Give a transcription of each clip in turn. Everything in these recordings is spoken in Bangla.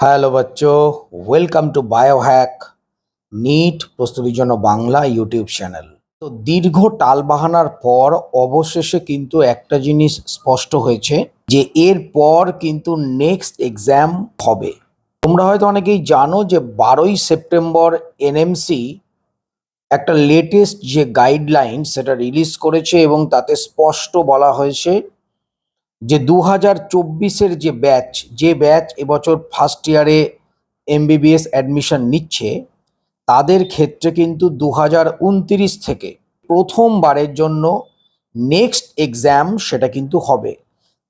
হ্যালো বাচ্চো। ওয়েলকাম টু বায়োহ্যাক নিট প্রস্তুতির জন্য বাংলা ইউটিউব চ্যানেল তো দীর্ঘ টালবাহানার পর অবশেষে কিন্তু একটা জিনিস স্পষ্ট হয়েছে যে এর পর কিন্তু নেক্সট এক্সাম হবে। তোমরা হয়তো অনেকেই জানো যে বারোই সেপ্টেম্বর এনএমসি একটা লেটেস্ট যে গাইডলাইন সেটা রিলিজ করেছে এবং তাতে স্পষ্ট বলা হয়েছে যে দু হাজার চব্বিশের যে ব্যাচ যে ব্যাচ এবছর ফার্স্ট ইয়ারে এমবিবিএস অ্যাডমিশন নিচ্ছে, তাদের ক্ষেত্রে কিন্তু দু হাজার উনতিরিশ থেকে প্রথমবারের জন্য নেক্সট এক্সাম সেটা কিন্তু হবে।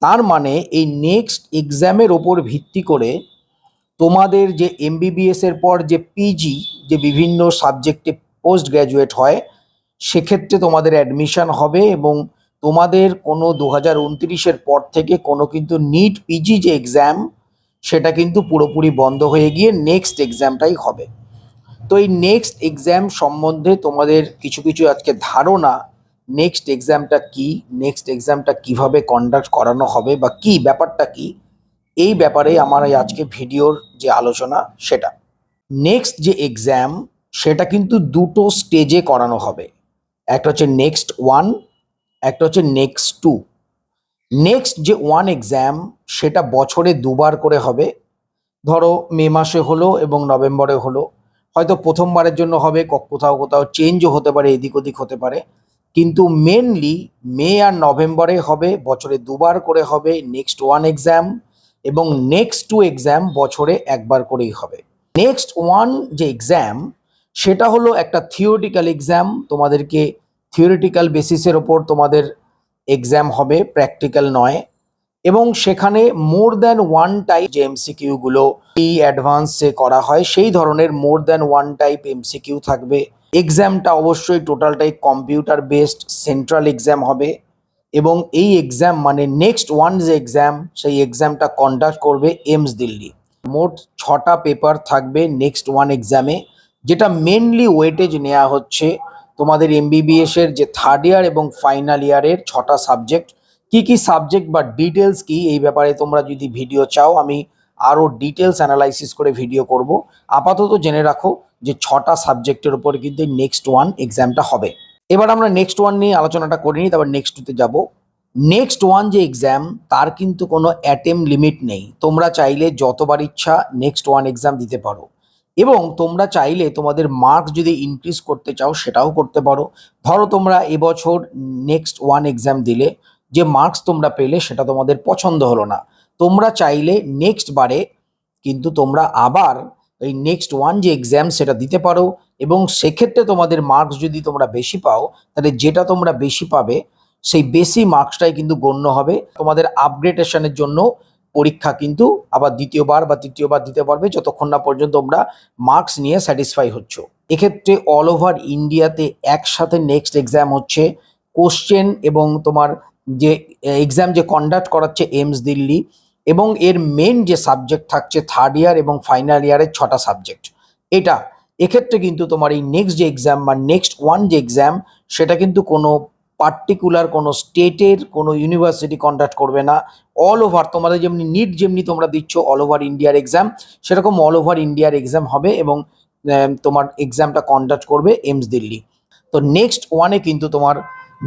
তার মানে এই নেক্সট এক্সামের ওপর ভিত্তি করে তোমাদের যে এমবিবিএস এর পর যে পিজি যে বিভিন্ন সাবজেক্টে পোস্ট গ্র্যাজুয়েট হয়, সেক্ষেত্রে তোমাদের অ্যাডমিশন হবে এবং তোমাদের কোনো দু হাজার উনত্রিশের পর থেকে কোনো কিন্তু নিট পিজি যে এক্সাম সেটা কিন্তু পুরোপুরি বন্ধ হয়ে গিয়ে নেক্সট এক্সামটাই হবে। তো এই নেক্সট এক্সাম সম্বন্ধে তোমাদের কিছু কিছু আজকে ধারণা নেক্সট এক্সামটা কি নেক্সট এক্সামটা কীভাবে কন্ডাক্ট করানো হবে বা কি, ব্যাপারটা কি, এই ব্যাপারে আমার এই আজকে ভিডিওর যে আলোচনা, সেটা। নেক্সট যে এক্সাম সেটা কিন্তু দুটো স্টেজে করানো হবে। একটা হচ্ছে নেক্সট ওয়ান একটা হচ্ছে নেক্সট টু নেক্সট যে ওয়ান এক্সাম সেটা বছরে দুবার করে হবে। ধরো মে মাসে হলো এবং নভেম্বরে হলো। হয়তো প্রথমবারের জন্য হবে কোথাও কোথাও চেঞ্জও হতে পারে, এদিক ওদিক হতে পারে। কিন্তু মেনলি মে আর নভেম্বরে হবে, বছরে দুবার করে হবে নেক্সট ওয়ান এক্সাম এবং নেক্সট টু এক্সাম বছরে একবার করেই হবে। নেক্সট ওয়ান যে এক্সাম সেটা হলো একটা থিওরিটিক্যাল এক্সাম তোমাদেরকে থিওরিটিক্যাল বেসিসের ওপর তোমাদের এক্সাম হবে প্র্যাকটিক্যাল নয়। এবং সেখানে মোর দ্যান ওয়ান টাইপ যে এমসিকিউগুলো এই অ্যাডভান্সে করা হয়, সেই ধরনের more than one type MCQ থাকবে। এক্সামটা অবশ্যই টোটালটাই কম্পিউটার বেসড সেন্ট্রাল এক্সাম হবে এবং এই এক্সাম মানে নেক্সট ওয়ান যে এক্সাম সেই এক্সামটা কন্ডাক্ট করবে এমস দিল্লি মোট ছটা পেপার থাকবে নেক্সট ওয়ান এক্সামে যেটা মেনলি ওয়েটেজ নেওয়া হচ্ছে তোমাদের এমবিবিএস এর যে থার্ড ইয়ার এবং ফাইনাল ইয়ারের ছটা সাবজেক্ট কি কি সাবজেক্ট বা ডিটেলস কি, এই ব্যাপারে তোমরা যদি ভিডিও চাও, আমি আরও ডিটেলস অ্যানালাইসিস করে ভিডিও করব। আপাতত জেনে রাখো যে ছটা সাবজেক্টের উপর কিন্তু নেক্সট ওয়ান এক্সামটা হবে। এবার আমরা নেক্সট ওয়ান নিয়ে আলোচনাটা করে নিই তারপর নেক্সট টুতে যাব। নেক্সট ওয়ান যে এক্সাম তার কিন্তু কোনো অ্যাটেম লিমিট নেই। তোমরা চাইলে যতবার ইচ্ছা নেক্সট ওয়ান এক্সাম দিতে পারো। এবং তোমরা চাইলে তোমাদের মার্কস যদি ইনক্রিজ করতে চাও, সেটাও করতে পারো। ধরো তোমরা এবছর নেক্সট ওয়ান এক্সাম দিলে, যে মার্কস তোমরা পেলে, সেটা তোমাদের পছন্দ হলো না। তোমরা চাইলে নেক্সট বারে কিন্তু তোমরা আবার এই নেক্সট ওয়ান যে এক্সাম সেটা দিতে পারো এবং সেক্ষেত্রে তোমাদের মার্কস যদি তোমরা বেশি পাও, তাহলে যেটা তোমরা বেশি পাবে, সেই বেশি মার্কসটাই কিন্তু গণ্য হবে। তোমাদের আপগ্রেডেশনের জন্য পরীক্ষা কিন্তু আবার দ্বিতীয়বার বা তৃতীয়বার দিতে পারবে যতক্ষণ না পর্যন্ত তোমরা মার্কস নিয়ে স্যাটিসফাই হচ্ছ। এক্ষেত্রে অল ওভার ইন্ডিয়াতে একসাথে নেক্সট এক্সাম হচ্ছে কোশ্চেন এবং তোমার যে এক্সাম যে কন্ডাক্ট করাচ্ছে এমস দিল্লি এবং এর মেন যে সাবজেক্ট থাকছে থার্ড ইয়ার এবং ফাইনাল ইয়ারের ছটা সাবজেক্ট এটা, এক্ষেত্রে কিন্তু তোমার এই নেক্সট যে এক্সাম বা নেক্সট ওয়ান যে এক্সাম সেটা কিন্তু কোনো পার্টিকুলার কোনো স্টেটের কোনো ইউনিভার্সিটি কন্ডাক্ট করবে না। অল ওভার তোমাদের যেমনি নিট যেমনি তোমরা দিচ্ছ অল ওভার ইন্ডিয়ার এক্সাম সেরকম অল ওভার ইন্ডিয়ার এক্সাম হবে এবং তোমার এক্সামটা কন্ডাক্ট করবে এমস দিল্লি তো নেক্সট ওয়ানে কিন্তু তোমার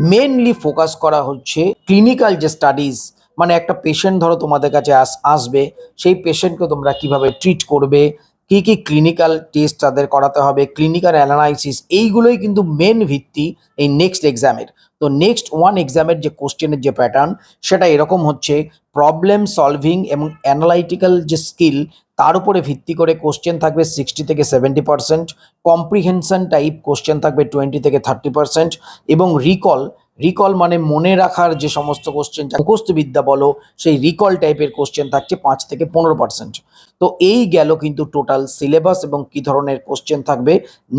মেনলি ফোকাস করা হচ্ছে ক্লিনিক্যাল যে স্টাডিজ মানে একটা পেশেন্ট ধরো তোমাদের কাছে আস, আসবে, সেই পেশেন্টকে তোমরা কীভাবে ট্রিট করবে কি কি ক্লিনিক্যাল টেস্ট তাদের করাতে হবে ক্লিনিক্যাল অ্যানালাইসিস এইগুলোই কিন্তু মেন ভিত্তি এই নেক্সট এক্সামের তো নেক্সট ওয়ান এক্সামের যে কোশ্চেনের যে প্যাটার্ন সেটা এরকম হচ্ছে প্রবলেম সলভিং এবং অ্যানালাইটিক্যাল যে স্কিল তার উপরে ভিত্তি করে কোশ্চেন থাকবে সিক্সটি থেকে seventy percent comprehension type question থাকবে টোয়েন্টি থেকে থার্টি পার্সেন্ট এবং রিকল রিকল মানে মনে রাখার যে সমস্ত কোশ্চেন মুখস্থ বিদ্যা বলো, সেই রিকল টাইপের কোশ্চেন থাকছে পাঁচ থেকে পনেরো পার্সেন্ট তো এই গেল কিন্তু টোটাল সিলেবাস এবং কি ধরনের কোশ্চেন থাকবে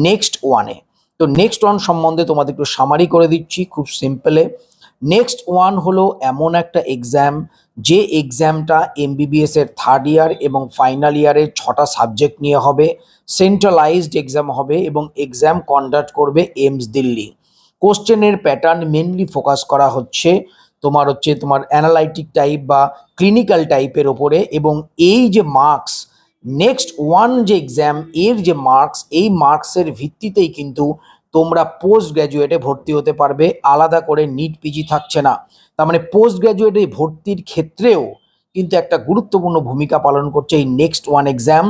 নেক্সট ওয়ানে তো নেক্সট ওয়ান সম্বন্ধে তোমাদের একটু সামারি করে দিচ্ছি খুব সিম্পলে নেক্সট ওয়ান হলো এমন একটা এক্সাম যে এক্সামটা এমবিবিএস এর থার্ড ইয়ার এবং ফাইনাল ইয়ারের ছটা সাবজেক্ট নিয়ে হবে। সেন্ট্রালাইজড এক্সাম হবে এবং এক্সাম কন্ডাক্ট করবে এমস দিল্লি কোশ্চেনের প্যাটার্ন মেনলি ফোকাস করা হচ্ছে তোমার হচ্ছে তোমার অ্যানালাইটিক টাইপ বা ক্লিনিক্যাল টাইপের ওপরে এবং এই যে মার্কস নেক্সট ওয়ান যে এক্সাম এর যে মার্কস এই মার্কসের ভিত্তিতেই কিন্তু তোমরা পোস্ট গ্র্যাজুয়েটে ভর্তি হতে পারবে, আলাদা করে নিট পিজি থাকছে না। তার মানে পোস্ট গ্র্যাজুয়েটে ভর্তির ক্ষেত্রেও কিন্তু একটা গুরুত্বপূর্ণ ভূমিকা পালন করছে এই next one exam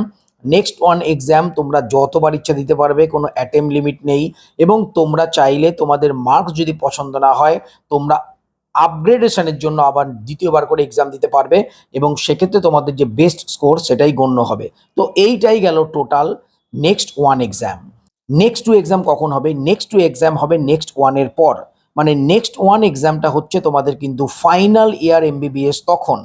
next one exam তোমরা যতবার ইচ্ছা দিতে পারবে, কোনো অ্যাটেম লিমিট নেই এবং তোমরা চাইলে তোমাদের মার্কস যদি পছন্দ না হয়, তোমরা আপগ্রেডেশনের জন্য আবার দ্বিতীয়বার করে এক্সাম দিতে পারবে এবং সেক্ষেত্রে তোমাদের যে বেস্ট স্কোর সেটাই গণ্য হবে। তো এইটাই গেল total next one exam next two exam কখন হবে? নেক্সট টু এক্সাম হবে নেক্সট ওয়ানের পর। মানে নেক্সট ওয়ান এক্সামটা হচ্ছে তোমাদের কিন্তু ফাইনাল ইয়ার এমবিবিএস তখন।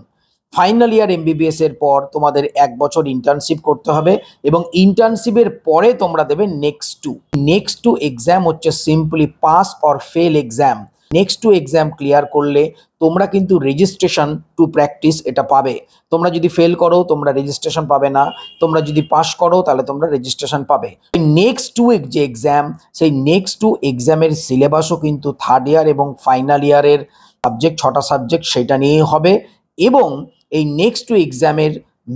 ফাইনাল ইয়ার এমবিবিএস এর পর তোমাদের এক বছর ইন্টার্নশিপ করতে হবে এবং ইন্টার্নশিপের পরে তোমরা দেবে next two next two exam হচ্ছে simply pass or fail exam next two exam clear করলে তোমরা কিন্তু রেজিস্ট্রেশন টু প্র্যাকটিস এটা পাবে। তোমরা যদি ফেল করো, তোমরা রেজিস্ট্রেশন পাবে না। তোমরা যদি পাস করো, তাহলে তোমরা রেজিস্ট্রেশন পাবে। নেক্সট টু যে এক্সাম সেই নেক্সট টু এক্সামের সিলেবাসও কিন্তু থার্ড ইয়ার এবং ফাইনাল ইয়ারের সাবজেক্ট ছটা সাবজেক্ট সেটা নিয়েই হবে এবং এই নেক্সট টু এক্সামের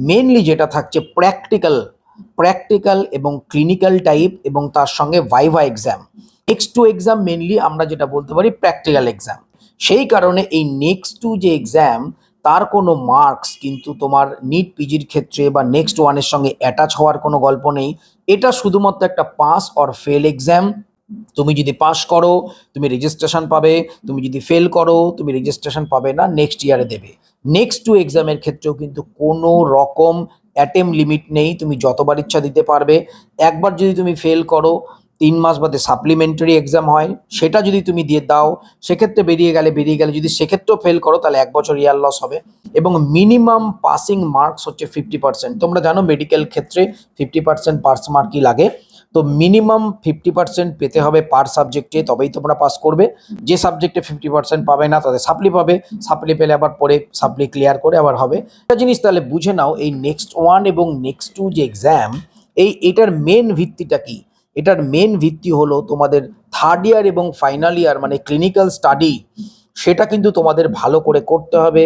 মেনলি যেটা থাকছে প্র্যাকটিক্যাল প্র্যাকটিক্যাল এবং ক্লিনিক্যাল টাইপ এবং তার সঙ্গে viva exam next two exam mainly আমরা যেটা বলতে পারি প্র্যাকটিক্যাল এক্সাম সেই কারণে এই নেক্সট টু যে এক্সাম তার কোনো মার্কস কিন্তু তোমার নিট পিজির ক্ষেত্রে বা নেক্সট ওয়ানের সঙ্গে অ্যাটাচ হওয়ার কোনো গল্প নেই। এটা শুধুমাত্র একটা পাস অর ফেল এক্সাম তুমি যদি পাস করো, তুমি রেজিস্ট্রেশন পাবে, তুমি যদি ফেল করো, তুমি রেজিস্ট্রেশন পাবে না নেক্সট ইয়ারে দেবে। নেক্সট টু এক্সামের ক্ষেত্রেও কিন্তু কোনো রকম অ্যাটেম লিমিট নেই, তুমি যতবার ইচ্ছা দিতে পারবে। একবার যদি তুমি ফেল করো, তিন মাস বাদে সাপ্লিমেন্টারি এক্সাম হয়, সেটা যদি তুমি দিয়ে দাও, সেক্ষেত্রে বেরিয়ে গেলে বেরিয়ে গেলে যদি সেক্ষেত্রেও ফেল করো, তাহলে এক বছর ইয়ার লস হবে। এবং মিনিমাম পাসিং মার্কস হচ্ছে ফিফটি পার্সেন্ট তোমরা জানো মেডিকেল ক্ষেত্রে ফিফটি পার্সেন্ট পার্স মার্কই লাগে। তো মিনিমাম ফিফটি পার্সেন্ট পেতে হবে পার সাবজেক্টে তবেই তোমরা পাস করবে। যে সাবজেক্টে ফিফটি পার্সেন্ট পাবে না, তাদের সাপ্লি পাবে। সাপ্লি পেলে আবার পরে সাপ্লি ক্লিয়ার করে আবার হবে। একটা জিনিস তাহলে বুঝে নাও, এই নেক্সট ওয়ান এবং নেক্সট টু যে এক্সাম এই এটার মেন ভিত্তিটা কি? এটার মেন ভিত্তি হলো তোমাদের থার্ড ইয়ার এবং ফাইনাল ইয়ার মানে ক্লিনিক্যাল স্টাডি সেটা কিন্তু তোমাদের ভালো করে করতে হবে।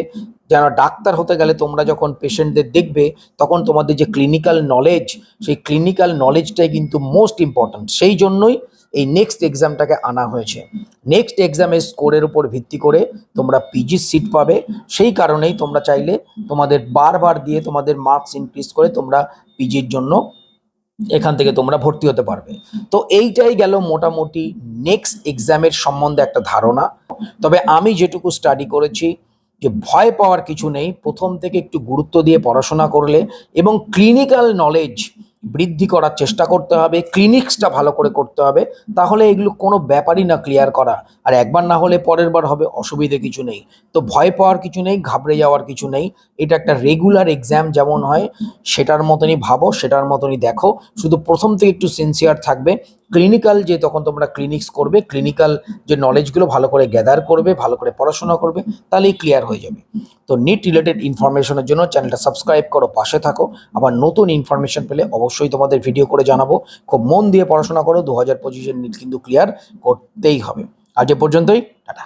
যেন ডাক্তার হতে গেলে তোমরা যখন পেশেন্টদের দেখবে, তখন তোমাদের যে ক্লিনিক্যাল নলেজ সেই ক্লিনিক্যাল নলেজটাই কিন্তু মোস্ট ইম্পর্ট্যান্ট সেই জন্যই এই নেক্সট এক্সামটাকে আনা হয়েছে। নেক্সট এক্সামের স্কোরের উপর ভিত্তি করে তোমরা পিজি সিট পাবে। সেই কারণেই তোমরা চাইলে তোমাদের বারবার দিয়ে তোমাদের মার্কস ইনক্রিজ করে তোমরা পিজির জন্য এখান থেকে তোমরা ভর্তি হতে পারবে। তো এইটাই গেল মোটামুটি নেক্সট এক্সামের সম্বন্ধে একটা ধারণা। তবে আমি যেটুকু স্টাডি করেছি, যে ভয় পাওয়ার কিছু নেই। প্রথম থেকে একটু গুরুত্ব দিয়ে পড়াশোনা করলে এবং ক্লিনিক্যাল নলেজ বৃদ্ধি করার চেষ্টা করতে হবে ক্লিনিক্সটা ভালো করে করতে হবে, তাহলে এগুলো কোনো ব্যাপারই না ক্লিয়ার করা। আর একবার না হলে পরের বার হবে, অসুবিধে কিছু নেই। তো ভয় পাওয়ার কিছু নেই, ঘাবড়ে যাওয়ার কিছু নেই। এটা একটা রেগুলার এক্সাম যেমন হয়, সেটার মতনই ভাবো, সেটার মতনই দেখো। শুধু প্রথম থেকে একটু সিনসিয়ার থাকবে। ক্লিনিক্যাল যে তখন তোমরা ক্লিনিক্স করবে ক্লিনিক্যাল যে নলেজগুলো ভালো করে গ্যাদার করবে, ভালো করে পড়াশোনা করবে, তাহলেই ক্লিয়ার হয়ে যাবে। তো নিট রিলেটেড ইনফরমেশনের জন্য চ্যানেলটা সাবস্ক্রাইব করো, পাশে থাকো। আবার নতুন ইনফরমেশন পেলে অবশ্যই তোমাদের ভিডিও করে জানাব। খুব মন দিয়ে পড়াশোনা করো, দু হাজার পঁচিশের নিট কিন্তু ক্লিয়ার করতেই হবে। আজ এ পর্যন্তই, টাটা।